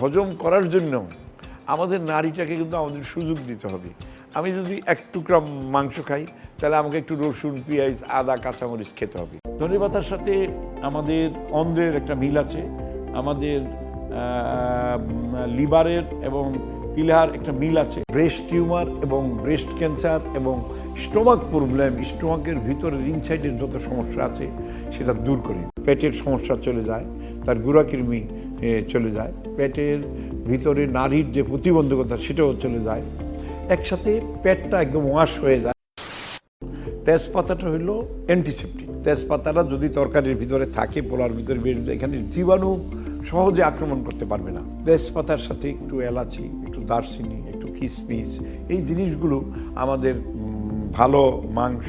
হজম করার জন্য আমাদের নারীটাকে কিন্তু আমাদের সুযোগ দিতে হবে। আমি যদি এক টুকরা মাংস খাই তাহলে আমাকে একটু রসুন পেঁয়াজ আদা কাঁচামরিচ খেতে হবে। ধনে পাতার সাথে আমাদের অন্ধ্রের একটা মিল আছে। আমাদের লিভারের এবং পিলার একটা মিল আছে। ব্রেস্ট টিউমার এবং ব্রেস্ট ক্যান্সার এবং স্টোমাক প্রবলেম স্টোমাকের ভিতরে ইনসাইডের যত সমস্যা আছে সেটা দূর করে। পেটের সমস্যা চলে যায় তার গুড়াকৃমি চলে যায়। পেটের ভিতরে নারীর যে প্রতিবন্ধকতা, সেটাও চলে যায়। একসাথে পেটটা একদম ওয়াশ হয়ে যায়। তেজপাতাটা হলো অ্যান্টিসেপটিক তেজপাতাটা যদি তরকারির ভিতরে থাকে পোলার ভিতরে এখানে জীবাণু সহজে আক্রমণ করতে পারবে না। তেজপাতার সাথে একটু এলাচি, একটু দারচিনি, একটু কিশমিশ এই জিনিসগুলো আমাদের ভালো মাংস,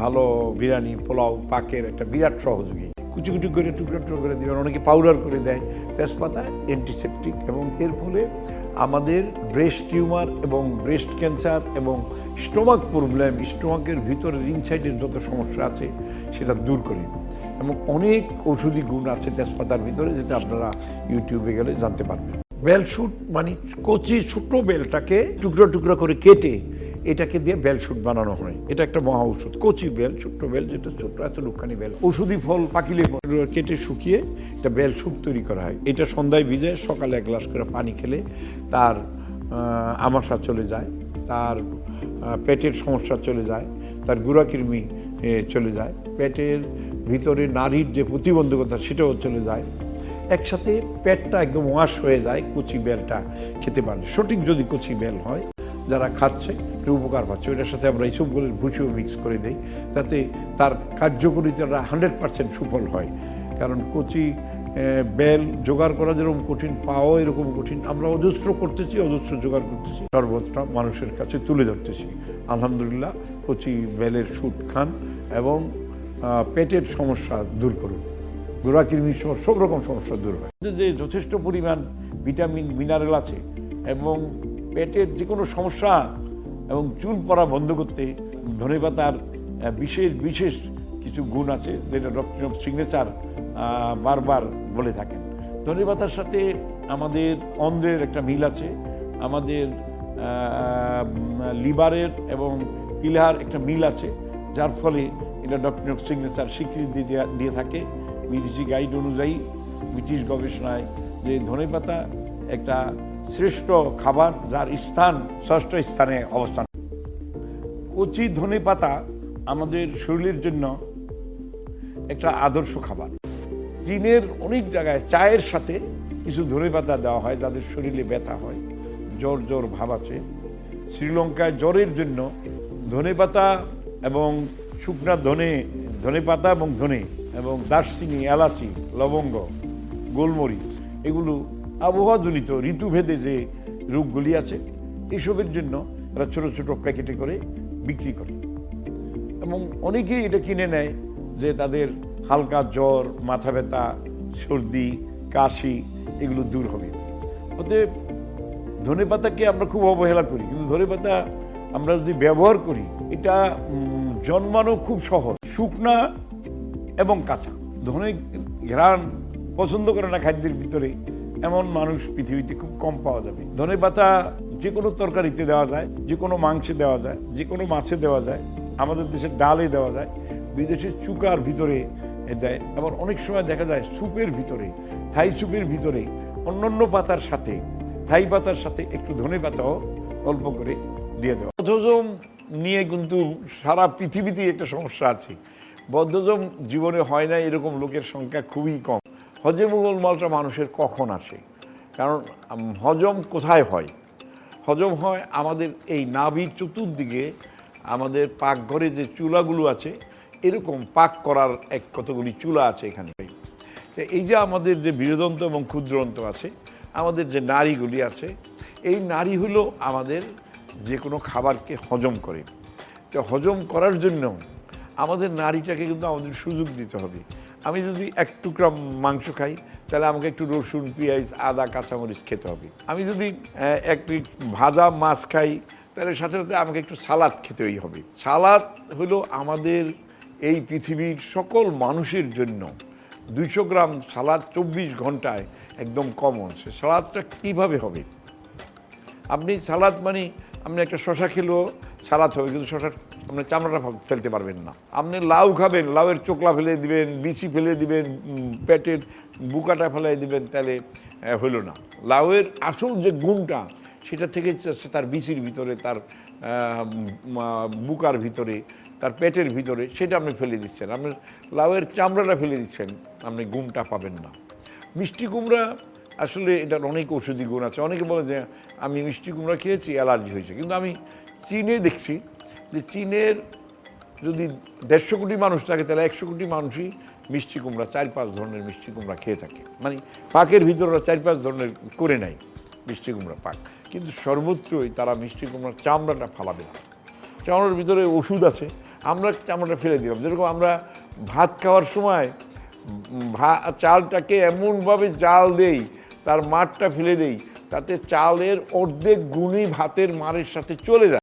ভালো বিরিয়ানি, পোলাও, পাকের একটা বিরাট সহযোগী। কুচি কুচি করে টুকরো টুকরো করে দেবেন। অনেকে পাউডার করে দেয়। তেজপাতা অ্যান্টিসেপটিক এবং এর ফলে আমাদের ব্রেস্ট টিউমার এবং ব্রেস্ট ক্যান্সার এবং স্টোমাক প্রবলেম স্টোমাকের ভিতরে ইনসাইডের যত সমস্যা আছে, সেটা দূর করে। এবং অনেক ঔষধি গুণ আছে তেজপাতার ভিতরে, যেটা আপনারা ইউটিউবে গেলে জানতে পারবেন। বেল শুট মানে কচি ছোট বেলটাকে টুকরো টুকরো করে কেটে এটাকে দিয়ে বেল শুট বানানো হয়। এটা একটা মহা ঔষধ। কচি বেল, ছোট্ট বেল, যেটা ছোট্ট, এত লুকখানি বেল। ওষুধি ফল পাকিলে কেটে শুকিয়ে এটা বেল শুট তৈরি করা হয়। এটা সন্ধ্যায় ভিজে সকালে এক গ্লাস করে পানি খেলে তার আমাশা চলে যায়, তার পেটের সমস্যা চলে যায়, তার গুড়াকৃমি চলে যায়। পেটের ভিতরে নারীর যে প্রতিবন্ধকতা, সেটাও চলে যায়। একসাথে পেটটা একদম ওয়াশ হয়ে যায়, কচি বেলটা খেতে পারলে। সঠিক যদি কচি বেল হয় যারা খাচ্ছে উপকার পাচ্ছে। ওইটার সাথে আমরা এইসবগুলোর ভুষিও মিক্স করে দিই, যাতে তার কার্যকরিতাটা হান্ড্রেড পার্সেন্ট সুফল হয়। কারণ কচি বেল জোগাড় করা যেরকম কঠিন, পাওয়া এরকম কঠিন, আমরা অজস্র করতেছি, অজস্র জোগাড় করতেছি। সর্বত্র মানুষের কাছে তুলে ধরতেছি। আলহামদুলিল্লাহ, কচি বেলের সুট খান এবং পেটের সমস্যা দূর করুন। গোড়াকৃমির সমস্যা, সব রকম সমস্যা দূর হয়। যে যথেষ্ট পরিমাণ ভিটামিন মিনারেল আছে এবং পেটের যে কোনো সমস্যা এবং চুল পড়া বন্ধ করতে ধনেপাতার আহ, বিশেষ বিশেষ কিছু গুণ আছে যেটা ডক্টর অফ সিগনেচার বারবার বলে থাকেন। ধনেপাতার সাথে আমাদের অন্ধ্রের একটা মিল আছে। আমাদের লিভারের এবং পিলার একটা মিল আছে যার ফলে এটা ডক্টর অফ সিগনেচার স্বীকৃতি দিয়ে- দিয়ে থাকে। বিদেশি গাইড অনুযায়ী ব্রিটিশ গবেষণায় যে ধনেপাতা একটা শ্রেষ্ঠ খাবার যার স্থান, ষষ্ঠ স্থানে অবস্থান। কচি ধনেপাতা আমাদের শরীরের জন্য একটা আদর্শ খাবার। চীনের অনেক জায়গায় চায়ের সাথে কিছু ধনেপাতা দেওয়া হয়, যাদের শরীরে ব্যথা হয়, জ্বর জ্বর ভাব আছে। শ্রীলঙ্কায় জ্বরের জন্য ধনেপাতা এবং শুকনা ধনে ধনেপাতা এবং ধনে এবং দারচিনি, এলাচি, লবঙ্গ, গোলমরিচ, এগুলো আবহাওয়াজনিত ঋতুভেদে যে রোগগুলি আছে এইসবের জন্য এরা ছোট ছোট প্যাকেটে করে বিক্রি করে। এবং অনেকেই এটা কিনে নেয় যে তাদের হালকা জ্বর, মাথা ব্যথা, সর্দি, কাশি এগুলো দূর হবে। অতএব ধনেপাতাকে আমরা খুব অবহেলা করি, কিন্তু ধনেপাতা আমরা যদি ব্যবহার করি, এটা জন্মানো খুব সহজ। শুকনা এবং কাঁচা। ধনে ঘ্রাণ পছন্দ করে না খাদ্যের ভিতরে। এমন মানুষ পৃথিবীতে খুব কম পাওয়া যাবে। ধনে পাতা যে কোনো তরকারিতে দেওয়া যায় যে কোনো মাংসে দেওয়া যায় যে কোনো মাছে দেওয়া যায়, আমাদের দেশে ডালে দেওয়া যায় বিদেশের চুকার ভিতরে দেয়। আবার অনেক সময় দেখা যায় স্যুপের ভিতরে, থাই স্যুপের ভিতরে, অন্যান্য পাতার সাথে, থাই পাতার সাথে একটু ধনে পাতাও অল্প করে দিয়ে দেওয়া। বদ্ধজম নিয়ে কিন্তু সারা পৃথিবীতেই একটা সমস্যা আছে। বদ্ধজম জীবনে হয় না এরকম লোকের সংখ্যা খুবই কম। হজমুগল মালটা মানুষের কখন আসে? কারণ হজম কোথায় হয়? হজম হয় আমাদের এই নাভির চতুর্দিকে, আমাদের পাকঘরে যে চুলাগুলো আছে, এরকম পাক করার এক কতগুলি চুলা আছে এখানে। তো এই যে আমাদের যে বীরদন্ত এবং ক্ষুদ্রন্ত আছে, আমাদের যে নারীগুলি আছে, এই নারী হলো আমাদের যে কোনো খাবারকে হজম করে। তো হজম করার জন্য আমাদের নারীটাকে কিন্তু আমাদের সুযোগ দিতে হবে। আমি যদি এক টুকরা মাংস খাই, তাহলে আমাকে একটু রসুন, পেঁয়াজ, আদা, কাঁচামরিচ খেতে হবে। আমি যদি একটি ভাজা মাছ খাই, তাহলে সাথে সাথে আমাকে একটু সালাদ খেতেই হবে। সালাদ হলো আমাদের এই পৃথিবীর সকল মানুষের জন্য দুইশো গ্রাম সালাদ চব্বিশ ঘন্টায় একদম কমন সে সালাদটা কীভাবে হবে? আপনি সালাদ মানে আপনি একটা শশা খেলেও সালাদ হবে, কিন্তু শশার আপনি চামড়াটা ফেলতে পারবেন না। আপনি লাউ খাবেন, লাউয়ের চোকলা ফেলে দিবেন, বিচি ফেলে দিবেন পেটের বুকাটা ফেলে দিবেন, তাহলে হলো না। লাউয়ের আসল যে গুণটা, সেটা থেকে তার বিচির ভিতরে, তার বুকার ভিতরে, তার পেটের ভিতরে, সেটা আপনি ফেলে দিচ্ছেন। আপনি লাউয়ের চামড়াটা ফেলে দিচ্ছেন, আপনি গুমটা পাবেন না। মিষ্টি কুমড়া আসলে এটার অনেক ওষুধি গুণ আছে। অনেকে বলে যে, আমি মিষ্টি কুমড়া খেয়েছি, অ্যালার্জি হয়েছে। কিন্তু আমি চীনে দেখছি যে, চীনের যদি দেড়শো কোটি মানুষ থাকে, তাহলে একশো কোটি মানুষই মিষ্টি কুমড়া, চার পাঁচ ধরনের মিষ্টি কুমড়া খেয়ে থাকে। মানে পাকের ভিতরে চার পাঁচ ধরনের করে নেয় মিষ্টি কুমড়া পাক। কিন্তু সর্বত্রই তারা মিষ্টি কুমড়ার চামড়াটা ফালাবে না। চামড়ার ভিতরে ওষুধ আছে, আমরা চামড়াটা ফেলে দিলাম। যেরকম আমরা ভাত খাওয়ার সময় ভা- চালটাকে এমনভাবে জাল দেই তার মাঠটা ফেলে দেই তাতে চালের অর্ধেক গুণই ভাতের মারের সাথে চলে যায়।